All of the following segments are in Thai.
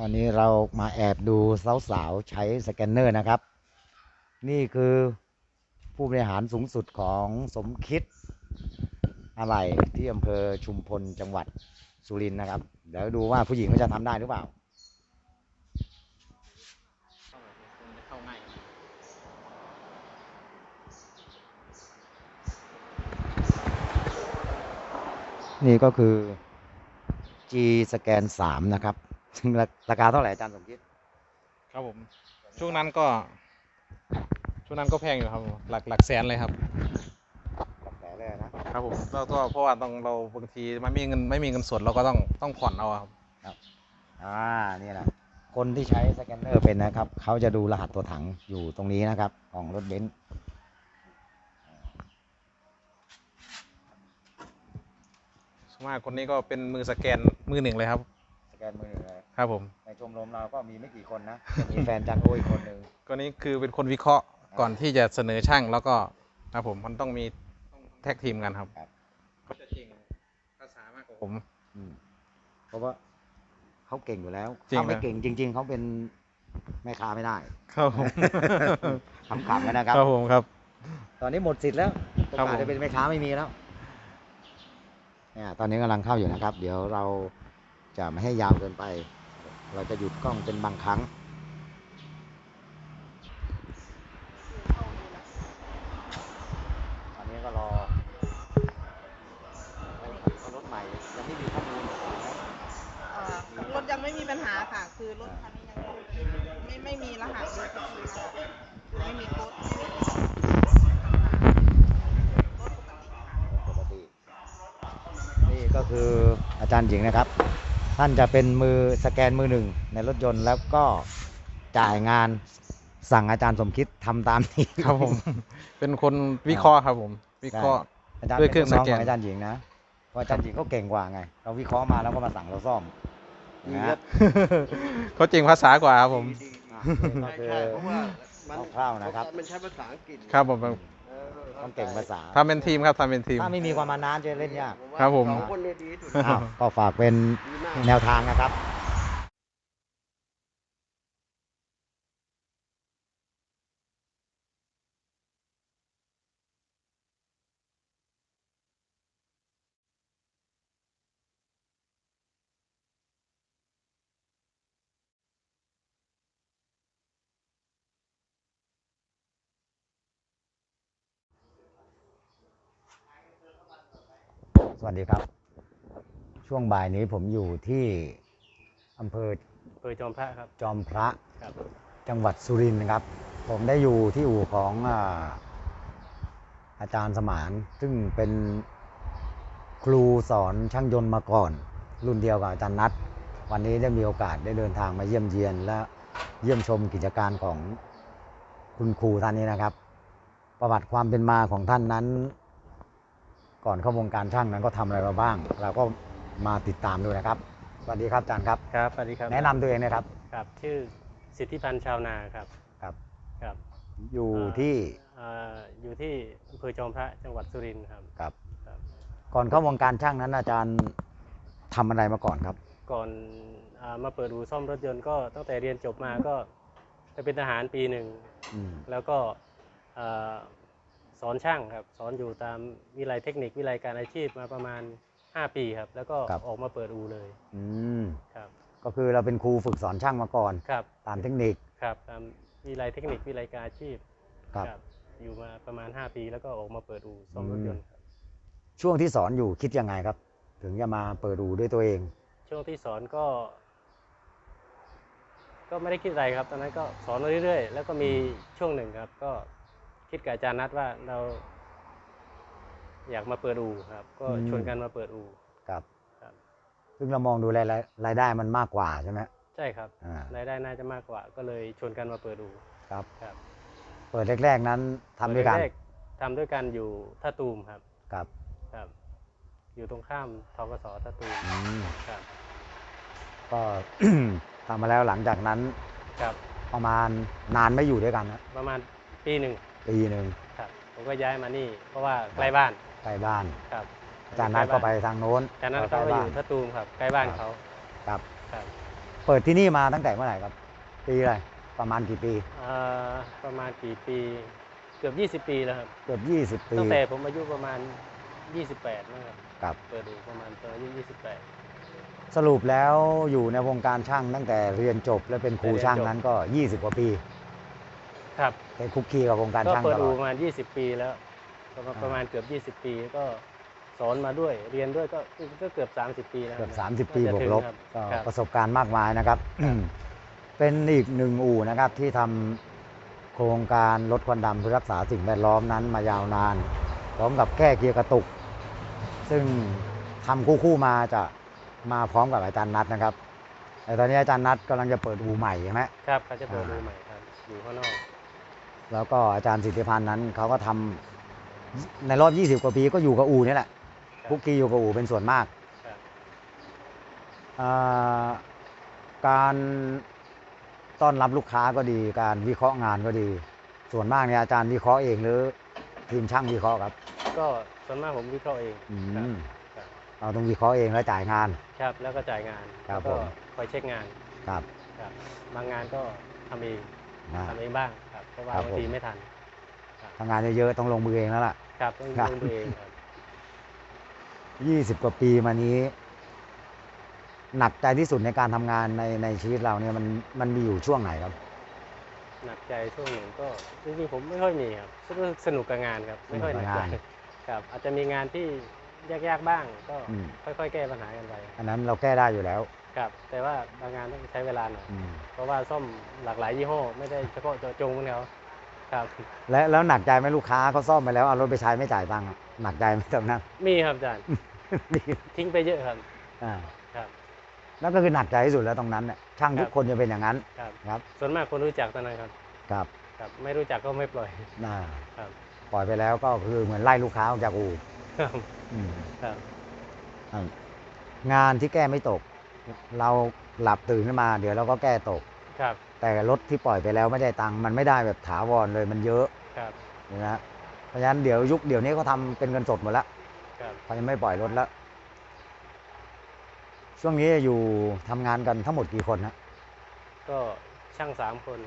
วันนี้เรามาแอบดูสาวๆใช้สแกนเนอร์นะครับ นี่คือผู้บริหารสูงสุดของสมคิดอะไรที่อำเภอชุมพลจังหวัดสุรินทร์นะครับ เดี๋ยวดูว่าผู้หญิงเขาจะทำได้หรือเปล่านี่ก็คือ G สแกน3นะครับ ซึ่งราราคาเท่าไหร่อาจารย์สมคิดครับผม ช่วงนั้นก็ ช่วงนั้นก็แพงอยู่ครับผมหลักหลักแสนเลยครับกับแต่เลยนะครับผมแล้วก็เพราะว่าต้องเราบางทีมันไม่มีเงินไม่มีเงินสดเราก็ต้องต้องผ่อนเอาครับอ่านี่แหละคนที่ใช้สแกนเนอร์เป็นนะครับ เขาจะดูรหัสตัวถังอยู่ตรงนี้นะครับ ของรถเบนซ์ส่วนมากคนนี้ก็เป็นมือสแกนมือหนึ่งเลยครับส แกนมือถือเลยครับผม ในชมรมเราก็มีไม่กี่คนนะมีแฟนจันโออีกคนหนึ่งก็นี้คือเป็นคนวิเคราะห์ก่อนที่จะเสนอช่างแล้วก็ครับผมมันต้องมีต้องแท็กทีมกันครับเขาจะจริงภาษามากกว่าผมอืมเพราะว่าเขาเก่งอยู่แล้วจริงถ้าไม่นะเก่งจริง ๆเขาเป็นแม่ค้าไม่ได้ครับผมขำๆกันนะครับครับผมครับ ตอนนี้หมดสิทธิ์แล้วโอครับกาสผมจะเป็นแม่ค้าไม่มีแล้วเนี่ยตอนนี้กำลังเข้าอยู่นะครับ เดี๋ยวเรา จะไม่ให้ยาวเกินไป เราจะหยุดกล้องเป็นบางครั้ง ตอนนี้ก็รอรถใหม่ยังไม่มีข้อมูลเอ่อรถยังไม่มีปัญหาค่ะ คือรถคันนี้ยังไม่ไม่มีรหัส DCT นะคะคือไม่มีโค้ดไม่มีโค้ดรถปกติค่ะ ปกติ นี่ก็คืออาจารย์หญิงนะครับ ท่านจะเป็นมือสแกนมือหนึ่งในรถยนต์แล้วก็จ่ายงานสั่งอาจารย์สมคิดทำตามนี้ครับผม เป็นคนวิเคราะห์ครับผม วิเคราะห์ อาจารย์ด้เป็วยนเครื่องลูกน้องสแกขน องอาจารย์หญิงนะเพราะอาจารย์หญิงเขาเก่งกว่าไง เราวิเคราะห์มาแล้วก็มาสั่งเราซ่อมนะฮะเขาจริงภาษากว่าครับผม อะนี่ก็คือ ใช่ๆเพราะว่ามันคร่าวๆนะครับ มันใช้ภาษาอังกฤษ ครับผมเออ ต้องเก่งภาษาทำเป็นทีมครับทำเป็นทีม ถ้าไม่มีความมานานจะเล่นยากว่าครับผม สองคนเนี่ยดีที่สุด อ้าวก็ฝากเป็นดีมากแนวทางนะครับ วัสดีครับ ช่วงบ่ายนี้ผมอยู่ที่อำเภออำเภอจอมพระครับจอมพระครับ จังหวัดสุรินทร์นะครับ ผมได้อยู่ที่อู่ของอาอาจารย์สมาน ซึ่งเป็นครูสอนช่างยนต์มาก่อน รุ่นเดียวกับอาจารย์นัทวันนี้ได้มีโอกาสได้เดินทางมาเยี่ยมเยียน และเยี่ยมชมกิจการของคุณครูท่านนี้นะครับ ประวัติความเป็นมาของท่านนั้น ก่อนเข้าวงการช่างนั้นก็ทำอะไรมาบ้าง เราก็มาติดตามดูนะครับสวัสดีครับอาจารย์ครับครับสวัสดีครับแนะนำตัวเองนะครับครับชื่อสิทธิพันธ์ชาวนาครับครับครับอยู่ที่เอ่ออยู่ที่อำเภอจอมพระจังหวัดสุรินทร์ครับครับครับก่อนเข้าวงการช่างนั้นอาจารย์ทำอะไรมาก่อนครับ ก่อนอามาเปิดอู่ซ่อมรถยนต์ก็ตั้งแต่เรียนจบมาก็ไปเป็นทหารปีหนึ่งอืมแล้วก็เอ่อ สอนช่างครับ สอนอยู่ตามวิไลเทคนิควิไลการอาชีพมาประมาณ 5 ปีครับ แล้วก็ออกมาเปิดอู่เลยอืมครับก็คือเราเป็นครูฝึกสอนช่างมาก่อน ครับตามเทคนิคครับตามวิไลเทคนิควิไลการอาชีพครับ อยู่มาประมาณ 5 ปี แล้วก็ออกมาเปิดอู่ซ่อมรถยนต์ครับ ช่วงที่สอนอยู่คิดยังไงครับ ถึงจะมาเปิดดูด้วยตัวเอง ช่วงที่สอนก็ ก็ไม่ได้คิดอะไรครับ ตอนนั้นก็สอนมาเรื่อยๆ แล้วก็มีช่วงหนึ่งครับ ก็ คิดกับอาจารย์นัดว่าเรา อยากมาเปิดอู่ครับ ก็อืมชวนกันมาเปิดอู่ ครับ ครับ ซึ่งเรามองดูรายรายรายได้มันมากกว่าใช่ไหมใช่ครับอ่ารายได้น่าจะมากกว่า ก็เลยชวนกันมาเปิดอู่ครับ ครับเปิดแรกๆนั้นทำด้วยกันแรๆทำด้วยกันอยู่ท่าตูมครับ ครับครับ อยู่ตรงข้ามทกสท่าตูมอืมครับ ก็ ทำมาแล้วหลังจากนั้นครับ ประมาณนานไม่อยู่ด้วยกันนะประมาณปีหนึ่ง ปีหนึ่งครับผมก็ย้ายมานี่เพราะว่าใกล้บ้านใกล้บ้านครับอาจารย์นัดก็ไปทางโน้นจากนั้นใกเขาล้ก็อบ้านยู่ท่าตูมครับใกล้บ้านเขาครับครับ เปิดที่นี่มาตั้งแต่เมื่อไหร่ครับ ปีอะไรประมาณกี่ปีอ่าประมาณกี่ปีเกือบ 20 ปีแล้วครับเกือบ20 ปีตั้งแต่ผมอายุประมาณ 28นะครับครับเปิดดูประมาณตอนอายุ28 สรุปแล้วอยู่ในวงการช่างตั้งแต่เรียนจบและเป็นครูเรียนจบช่างนั้นก็ 20 กว่าปี ครับเป็นคุกคีกับวงการก็ช่างเปิตดลอูอดประมาณ20 ปีแล้ว ประมาณอ่าประมาณเกือบ 20 ปีก็สอนมาด้วยเรียนด้วยก็ก็เกือบ 30 ปีแล้วเกือบนะ 30 ปีน่าบวจะกลบถึงครับก็ครับ ประสบการณ์มากมายนะครับ เป็นอีกหนึ่งอู่นะครับที่ทำโครงการลดควันดำเพื่อรักษาสิ่งแวดล้อมนั้นมายาวนาน พร้อมกับแก้เกียร์กระตุก ซึ่งทำคู่ๆมาจะมาพร้อมกับอาจารย์นัทนะครับแต่ตอนนี้อาจารย์นัทกำลังจะเปิดอู่ใหม่ใช่ไหม ครับเขาจะเปิดอ่าดูใหม่ครับอยู่ข้างนอก แล้วก็อาจารย์สิทธิพันธ์นั้นเขาก็ทำในรอบ 20 กว่าปีก็อยู่กับอู่นี่แหละครับคุกคีอยู่กับอู่เป็นส่วนมากครับอ่าการต้อนรับลูกค้าก็ดี การวิเคราะห์งานก็ดี ส่วนมากเนี่ยอาจารย์วิเคราะห์เองหรือทีมช่างวิเคราะห์ครับ ก็ส่วนมากผมวิเคราะห์เองอืครับมครับเราต้องวิเคราะห์เองแล้วจ่ายงาน ครับ แล้วก็จ่ายงานครับแล้วก็ผมคอยเช็คงาน ครับครับบางงานก็ทำเอง นะ ทำเองบ้างครับ เพราะว่าครับบางผม ทีไม่ทันครับทำงานเยอะๆต้องลงมือเองแล้วล่ะ ครับต้องครับ ลงตัวเองครับ 20 กว่าปีมานี้ หนักใจที่สุดในการทำงานในในชีวิตเราเนี่ยมันมันมีอยู่ช่วงไหนครับ หนักใจช่วงหนึ่งก็จริงๆผมไม่ค่อยมีครับรู้สึกสนุกกับงานครับ ไม่ค่อยหนักใจสนุกกับงานครับ อาจจะมีงานที่ยากๆบ้าง ก็อืม ค่อยๆ แก้ปัญหากันไปอันนั้นเราแก้ได้อยู่แล้ว ครับ แต่ว่าบางงานต้องใช้เวลาหน่อย อืมเพราะว่าซ่อมหลากหลายยี่ห้อ ไม่ได้เฉพาะเจาะจงเหมือนเขาครับ และแล้วหนักใจไหมลูกค้าเขาซ่อมไปแล้วเอารถไปใช้ไม่จ่ายตังค์อะหนักใจไหมตรงนั้น มีครับอาจารย์มีทิ้งไปเยอะครับ อ่าครับ นั่นก็คือหนักใจที่สุดแล้วตรงนั้นเนี่ยช่างทุคกรับคนจะเป็นอย่างนั้นครับ ครับส่วนมากคนรู้จักตอนนั้นครับ ครับครับ ไม่รู้จักก็ไม่ปล่อยน่าครับ ปล่อยไปแล้วก็คือเหมือนไล่ลูกค้าออกจากอู่ครับ อืมครับ อ่างานที่แก้ไม่ตก เราหลับตื่นขึ้นมา เดี๋ยวเราก็แก้ตก ครับ แต่รถที่ปล่อยไปแล้วไม่ได้ตังค์มันไม่ได้แบบถาวรเลยมันเยอะครับ นะฮะเพราะฉะนั้นเดี๋ยวยุคเดี๋ยวนี้เขาทำเป็นเงินสดหมดแล้วครับ เขาจะไม่ปล่อยรถแล้ว ช่วงนี้อยู่ทำงานกันทั้งหมดกี่คนฮะ ก็ช่างสามคน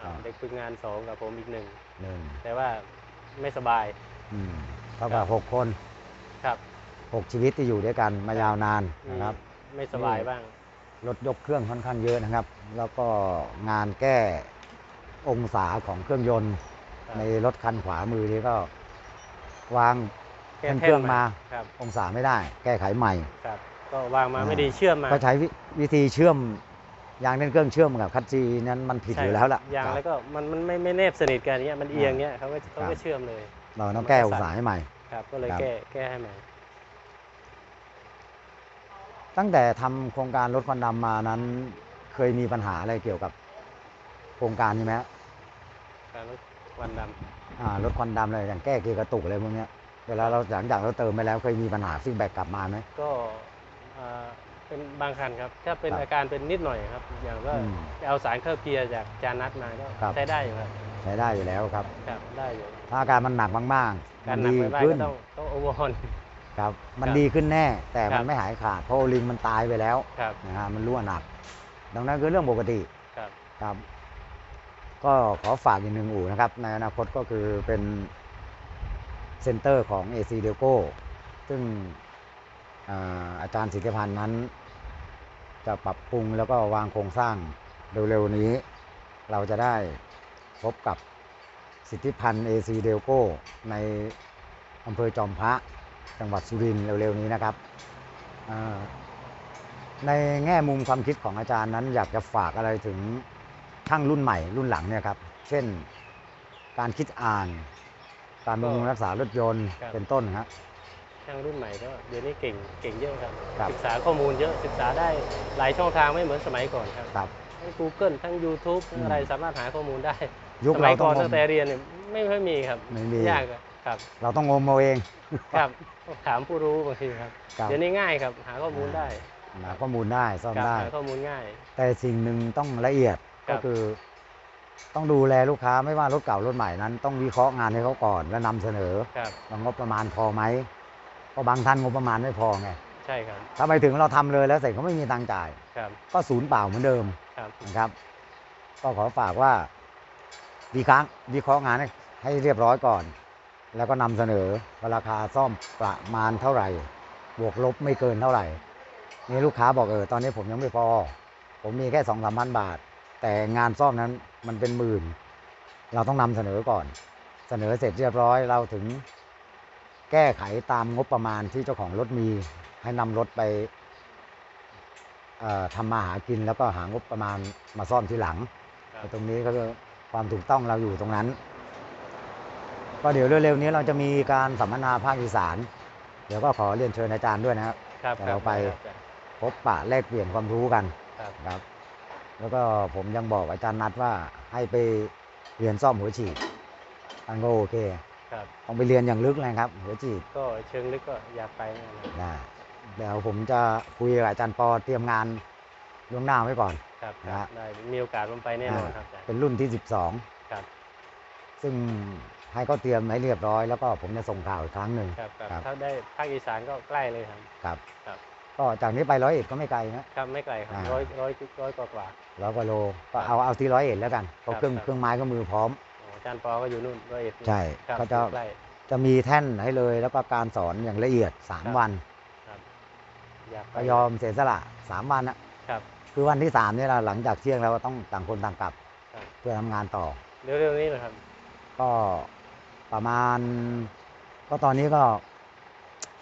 อ่าอ่า เด็กฝึกงานสองกับผมอีกหนึ่ง หนึ่งแต่ว่าไม่สบาย อืมเท่ากัครับบ หกคนครับ หกชีวิตที่อยู่ด้วยกันมายาวนานนะครับมี ไม่สบายบ้าง รถยกเครื่องค่อนข้างเยอะนะครับ แล้วก็งานแก้องศาของเครื่องยนต์ ครับ ในรถคันขวามือนี้ก็วางแก้แท่นแท่เครื่องนมา ครับองศาไม่ได้ แก้ไขใหม่ ครับ ก็วางมาอ่า ไม่ดีเชื่อมมาก็ใช้วิวิธีเชื่อมยางเล่นเครื่องเชื่อมกับคัตซีนั้นมันผิดใช่อยู่แล้วล่ะยางครับ แล้วก็มันมันไม่ไม่แนบสนิทกันเนี้ยมันเอียงเนี้ยเขาก็เขาครัก็บ เชื่อมเลย เราต้องแก้องศาให้ใหม่ ครับ ก็เลยครับ แก้แก้ให้ใหม่ ตั้งแต่ทำโครงการลดควันดำมานั้น เคยมีปัญหาอะไรเกี่ยวกับโครงการนี้ไหมฮะการลดควันดอ่าลดควันดำเลยอย่างแก้เกียร์กระตุกอะไรพวกเนี้ยเวลาเราหลังจากเราเติมไปแล้วเคยมีปัญหาฟีดแบ็กกลับมาไหมำก็อ่าเป็นบางคันครับ ถ้าเป็นครับอาการเป็นนิดหน่อยครับ อย่างว่าอืมไปเอาสารเคลือบเกียร์จากจานัดมาก็ครับใช้ได้อยู่ครับใช้ได้อยู่แล้วครับครับได้อยู่ถ้าอาการมันหนักมากๆการมันหนักดีไปบ้างขึ้นก็ต้องต้องโอเวอร์ฮอน ครับ มันครับดีขึ้นแน่ แต่ครัมันบไม่หายขาด เพราะโอลิงมันตายไปแล้วครับ นะฮะมันรั่วหนัก ดังนั้นคือเรื่องปกติครับ ครับ ก็ขอฝากอีกหนึ่งอู่นะครับ ในอนาคตก็คือเป็นเซ็นเตอร์ของ AC d e l c o ซึ่งอ่าอาจารย์สิทธิพันธ์นั้น จะปรับปรุงแล้วก็วางโครงสร้างเร็วๆนี้ เราจะได้พบกับสิทธิพันธ์ AC d e l c o ในอำเภอจอมพระ จังหวัดสุรินทร์เร็วๆนี้นะครับอ่าในแง่มุมความคิดของอาจารย์นั้น อยากจะฝากอะไรถึงช่างรุ่นใหม่รุ่นหลังเนี่ยครับ เช่นการคิดอ่าน การบำรุงรักษารถยนต์ครับ เป็นต้นครับ ช่างรุ่นใหม่ก็เดี๋ยวนี้เก่งเก่งเยอะครับ ครับ ศึกษาข้อมูลเยอะศึกษาได้หลายช่องทางไม่เหมือนสมัยก่อนครับครับ ทั้ง Google ทั้ง YouTube ทั้งอะไรอืม สามารถหาข้อมูลได้ ยุคสมัเรายต้ก่อองนงตั้งแต่เรียนเนี่ยไม่ค่อยมีครับไม่มียาก ครับ เราต้องงมเอาเอง ครับต้องถามผู้รู้บางทีครับ ครับ เดี๋ยวนี้ง่ายครับ หาข้อมูลได้หาข้อมูลได้ซ่อมครับได้ หาข้อมูลง่าย แต่สิ่งหนึ่งต้องละเอียดครัก็บ คือ ต้องดูแลลูกค้าไม่ว่ารถเก่ารถใหม่นั้น ต้องวิเคราะห์งานให้เขาก่อนแล้วนำเสนอครับ ว่างบประมาณพอไหมเพราะบางท่านงบประมาณไม่พอไงใช่ครับ ถ้าไปถึงเราทำเลยแล้วเสร็จเขาไม่มีตังค์จ่าย ครับ ก็ศูนย์เปล่าเหมือนเดิมครับ นะครับ ก็ขอฝากว่าวิเคราะห์วิเคราะห์งานให้ให้เรียบร้อยก่อน แล้วก็นำเสนอว่าราคาซ่อมประมาณเท่าไหร่ บวกลบไม่เกินเท่าไหร่นี่ลูกค้าบอกเออตอนนี้ผมยังไม่พอ ผมมีแค่สองสามพันบาท แต่งานซ่อมนั้นมันเป็นหมื่น เราต้องนำเสนอก่อน เสนอเสร็จเรียบร้อยเราถึง แก้ไขตามงบประมาณที่เจ้าของรถมี ให้นำรถไปเอ่อทำมาหากินแล้วก็หางบประมาณมาซ่อมทีหลังครับตรงนี้ก็คือความถูกต้องเราอยู่ตรงนั้น ก็เดี๋ยวเร็วๆนี้เราจะมีการสัมมนาภาคอีสาน เดี๋ยวก็ขอเรียนเชิญอาจารย์ด้วยนะครับครับเดี๋ยวเราไปครับพบปะแลกเปลี่ยนความรู้กันครับครับ แล้วก็ผมยังบอกอาจารย์นัดว่าให้ไปเรียนซ่อมหัวฉีดอันก็โอเคครับต้องไปเรียนอย่างลึกเลยครับ หัวฉีดก็เชิงลึกก็อยากไปนั่นแหละนะเดี๋ยวผมจะคุยกับอาจารย์ปอเตรียมงานล่วงหน้าไว้ก่อนครับนะฮะได้มีโอกาสผมไปแน่นอนครับอาจารย์เป็นรุ่นที่ครับ12ซึ่ง ให้เขาเตรียมให้เรียบร้อยแล้วก็ผมจะส่งข่าวอีกครั้งหนึ่ง ครับครับครับ ถ้าได้ภาคอีสานก็ใกล้เลยครับ ครับ ครับ ก็จากนี้ไปร้อยเอ็ดก็ไม่ไกลนะ ครับไม่ไกลครับอ่า ร้อยร้อยร้อยกว่ากว่า ร้อยกว่าโลก็ครับเอาเอาที่ร้อยเอ็ดแล้วกันเพราะครับเครื่องครับ เครื่องไม้ก็มือพร้อม อ๋ออาจารย์ปอก็อยู่นู่นร้อยเอ็ดใช่ครับก็จะใกล้ จะมีแท่นให้เลยแล้วก็การสอนอย่างละเอียด ครับ 3 วัน ครับอยากไปก็ยอมเสียสละ 3 วันนะครับ คือวันที่3เนี่ยเราหลังจากเที่ยงเราก็ต้องต่างคนต่างกลับ ครับ เพื่อทำงานต่อ เร็วๆนี้นะครับ ก็ ประมาณ ก็ตอนนี้ก็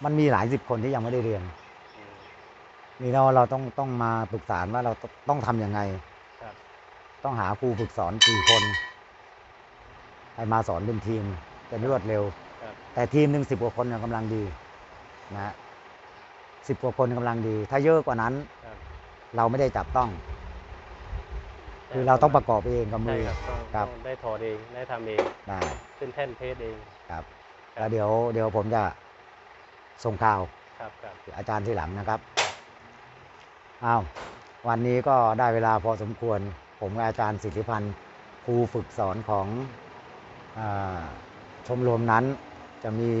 มันมีหลายสิบคนที่ยังไม่ได้เรียนอืมนี่เราเราต้องต้องมาปรึกษาว่าเราต้องทำยังไงครับต้องหาครูฝึกสอนสี่คนให้มาสอนเป็นทีมจะรวดเร็วครับแต่ทีมหนึ่งสิบกว่าคนเนี่ยกำลังดีนะฮะสิบกว่าคนกำลังดี ถ้าเยอะกว่านั้นครับเราไม่ได้จับต้อง คือเราต้องประกอบเองกับมืใช่อครับต้องครับ ต้องได้ถอดเองได้ทำเองได้ขึ้นแท่นเทสเองครับแล้วเดี๋ยวเดี๋ยวผมจะส่งข่าวครับครับอาจารย์ที่หลังนะครับอ้าววันนี้ก็ได้เวลาพอสมควร ผมกับอาจารย์สิทธิพันธ์ครูฝึกสอนของอาชมรมนั้น จะมี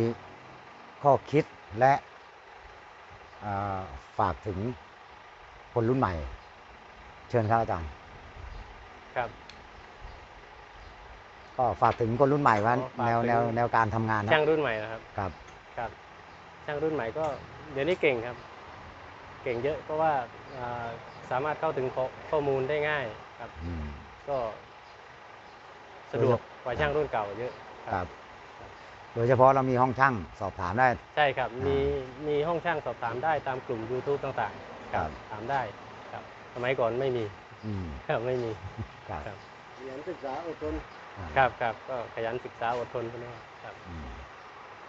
ข้อคิดและอ่าฝากถึงคนรุ่นใหม่ เชิญครับอาจารย์ ครับ ก็ฝากถึงคนรุ่นใหม่ว่าอ๋อฝากแนวถึง แนวแนวการทำงานนะช่างรุ่นใหม่นะครับ ครับ ครับ ช่างรุ่นใหม่ก็เดี๋ยวนี้เก่งครับ เก่งเยอะเพราะว่าอ่าสามารถเข้าถึงข้อข้อมูลได้ง่ายครับ อืม ก็สะดวกกว่าช่างรุ่นเก่าเยอะ ครับ โดยเฉพาะเรามีห้องช่างสอบถามได้ ใช่ครับอ่ามีมีมีห้องช่างสอบถามได้ตามกลุ่ม YouTube ต่างๆครับถามได้ครับ สมัยก่อนไม่มี อืมครับไม่มี ครับครับเรียนศึกษาอดทนอ่าครับครับก็ขยันศึกษาอดทนพวกนี้ครับอืม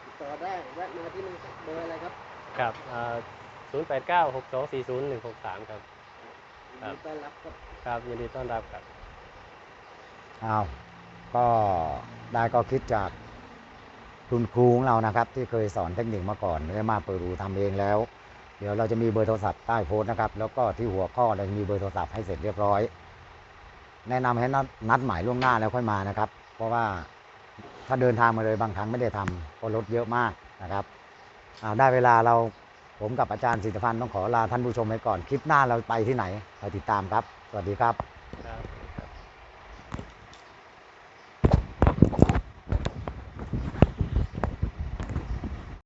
ติดต่อได้แวะมาที่นี่ครับเบอร์อะไรครับครับศูนย์แปดเก้าหกสองสี่ศูนย์หนึ่งหกสามครับ ยินครับ ดีต้อนรับครับ ครับยินดีต้อนรับครับอ้าวก็ได้ก็คิดจากคุณครูของเรานะครับ ที่เคยสอนเทคนิคมาก่อนได้มาเปิดรูทำเองแล้ว เดี๋ยวเราจะมีเบอร์โทรศัพท์ใต้โพสต์นะครับ แล้วก็ที่หัวข้อเราจะมีเบอร์โทรศัพท์ให้เสร็จเรียบร้อย แนะนำให้นัดนัดหมายล่วงหน้าแล้วค่อยมานะครับ เพราะว่าถ้าเดินทางมาเลยบางครั้งไม่ได้ทำเพราะรถเยอะมากนะครับอ้าได้เวลาเราผมกับอาจารย์สิทธิพันธ์ต้องขอลาท่านผู้ชมไปก่อน คลิปหน้าเราไปที่ไหนไปติดตามครับ สวัสดีครับ